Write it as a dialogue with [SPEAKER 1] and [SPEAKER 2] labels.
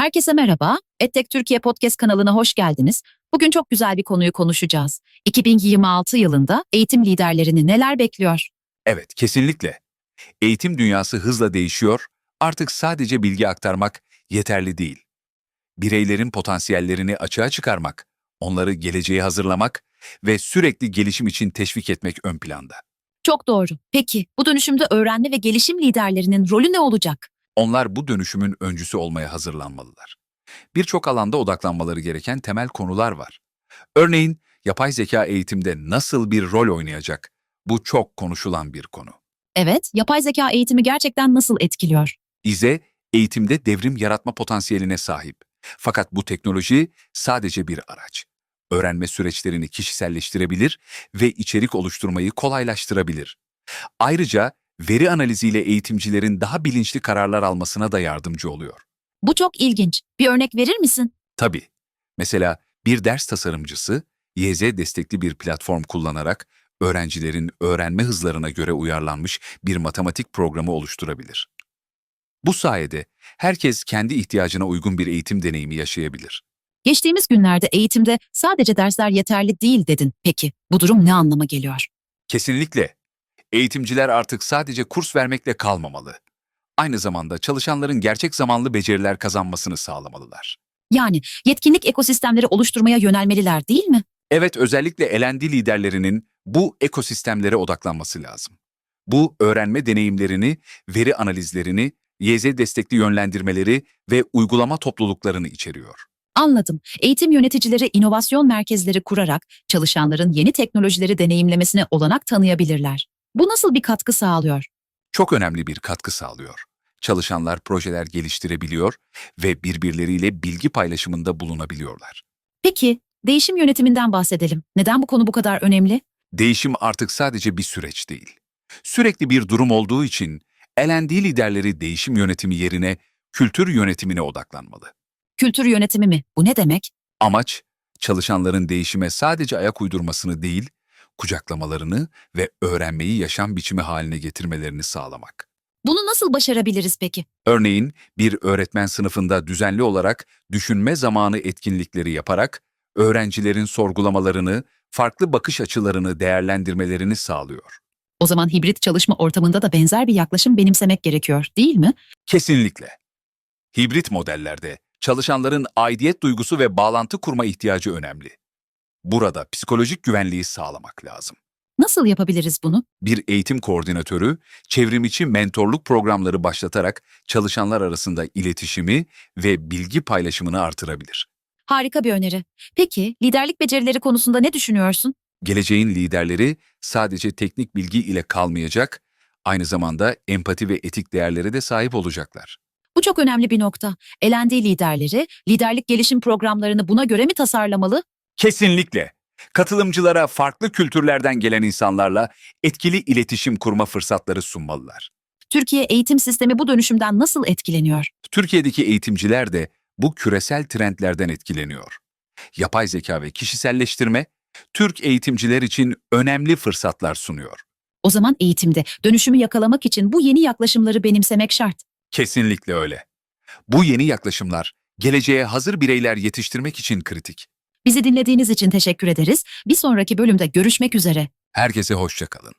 [SPEAKER 1] Herkese merhaba. EdTech Türkiye Podcast kanalına hoş geldiniz. Bugün çok güzel bir konuyu konuşacağız. 2026 yılında eğitim liderlerini neler bekliyor?
[SPEAKER 2] Evet, kesinlikle. Eğitim dünyası hızla değişiyor, artık sadece bilgi aktarmak yeterli değil. Bireylerin potansiyellerini açığa çıkarmak, onları geleceğe hazırlamak ve sürekli gelişim için teşvik etmek ön planda.
[SPEAKER 1] Çok doğru. Peki bu dönüşümde öğrenme ve gelişim liderlerinin rolü ne olacak?
[SPEAKER 2] Onlar bu dönüşümün öncüsü olmaya hazırlanmalılar. Birçok alanda odaklanmaları gereken temel konular var. Örneğin, yapay zeka eğitimde nasıl bir rol oynayacak? Bu çok konuşulan bir konu.
[SPEAKER 1] Evet, yapay zeka eğitimi gerçekten nasıl etkiliyor?
[SPEAKER 2] İze, eğitimde devrim yaratma potansiyeline sahip. Fakat bu teknoloji sadece bir araç. Öğrenme süreçlerini kişiselleştirebilir ve içerik oluşturmayı kolaylaştırabilir. Ayrıca veri analiziyle eğitimcilerin daha bilinçli kararlar almasına da yardımcı oluyor.
[SPEAKER 1] Bu çok ilginç. Bir örnek verir misin?
[SPEAKER 2] Tabii, mesela bir ders tasarımcısı, YZ destekli bir platform kullanarak öğrencilerin öğrenme hızlarına göre uyarlanmış bir matematik programı oluşturabilir. Bu sayede herkes kendi ihtiyacına uygun bir eğitim deneyimi yaşayabilir.
[SPEAKER 1] Geçtiğimiz günlerde eğitimde sadece dersler yeterli değil dedin. Peki bu durum ne anlama geliyor?
[SPEAKER 2] Kesinlikle. Eğitimciler artık sadece kurs vermekle kalmamalı. Aynı zamanda çalışanların gerçek zamanlı beceriler kazanmasını sağlamalılar.
[SPEAKER 1] Yani yetkinlik ekosistemleri oluşturmaya yönelmeliler değil mi?
[SPEAKER 2] Evet, özellikle LND liderlerinin bu ekosistemlere odaklanması lazım. Bu öğrenme deneyimlerini, veri analizlerini, YZ destekli yönlendirmeleri ve uygulama topluluklarını içeriyor.
[SPEAKER 1] Anladım. Eğitim yöneticileri inovasyon merkezleri kurarak çalışanların yeni teknolojileri deneyimlemesine olanak tanıyabilirler. Bu nasıl bir katkı sağlıyor?
[SPEAKER 2] Çok önemli bir katkı sağlıyor. Çalışanlar projeler geliştirebiliyor ve birbirleriyle bilgi paylaşımında bulunabiliyorlar.
[SPEAKER 1] Peki, değişim yönetiminden bahsedelim. Neden bu konu bu kadar önemli?
[SPEAKER 2] Değişim artık sadece bir süreç değil. Sürekli bir durum olduğu için LND liderleri değişim yönetimi yerine kültür yönetimine odaklanmalı.
[SPEAKER 1] Kültür yönetimi mi? Bu ne demek?
[SPEAKER 2] Amaç, çalışanların değişime sadece ayak uydurmasını değil, kucaklamalarını ve öğrenmeyi yaşam biçimi haline getirmelerini sağlamak.
[SPEAKER 1] Bunu nasıl başarabiliriz peki?
[SPEAKER 2] Örneğin, bir öğretmen sınıfında düzenli olarak düşünme zamanı etkinlikleri yaparak, öğrencilerin sorgulamalarını, farklı bakış açılarını değerlendirmelerini sağlıyor.
[SPEAKER 1] O zaman hibrit çalışma ortamında da benzer bir yaklaşım benimsemek gerekiyor, değil mi?
[SPEAKER 2] Kesinlikle. Hibrit modellerde çalışanların aidiyet duygusu ve bağlantı kurma ihtiyacı önemli. Burada psikolojik güvenliği sağlamak lazım.
[SPEAKER 1] Nasıl yapabiliriz bunu?
[SPEAKER 2] Bir eğitim koordinatörü, çevrimiçi mentorluk programları başlatarak çalışanlar arasında iletişimi ve bilgi paylaşımını artırabilir.
[SPEAKER 1] Harika bir öneri. Peki, liderlik becerileri konusunda ne düşünüyorsun?
[SPEAKER 2] Geleceğin liderleri sadece teknik bilgi ile kalmayacak, aynı zamanda empati ve etik değerlere de sahip olacaklar.
[SPEAKER 1] Bu çok önemli bir nokta. LND liderleri, liderlik gelişim programlarını buna göre mi tasarlamalı?
[SPEAKER 2] Kesinlikle. Katılımcılara farklı kültürlerden gelen insanlarla etkili iletişim kurma fırsatları sunmalılar.
[SPEAKER 1] Türkiye eğitim sistemi bu dönüşümden nasıl etkileniyor?
[SPEAKER 2] Türkiye'deki eğitimciler de bu küresel trendlerden etkileniyor. Yapay zeka ve kişiselleştirme, Türk eğitimciler için önemli fırsatlar sunuyor.
[SPEAKER 1] O zaman eğitimde dönüşümü yakalamak için bu yeni yaklaşımları benimsemek şart.
[SPEAKER 2] Kesinlikle öyle. Bu yeni yaklaşımlar, geleceğe hazır bireyler yetiştirmek için kritik.
[SPEAKER 1] Bizi dinlediğiniz için teşekkür ederiz. Bir sonraki bölümde görüşmek üzere.
[SPEAKER 2] Herkese hoşça kalın.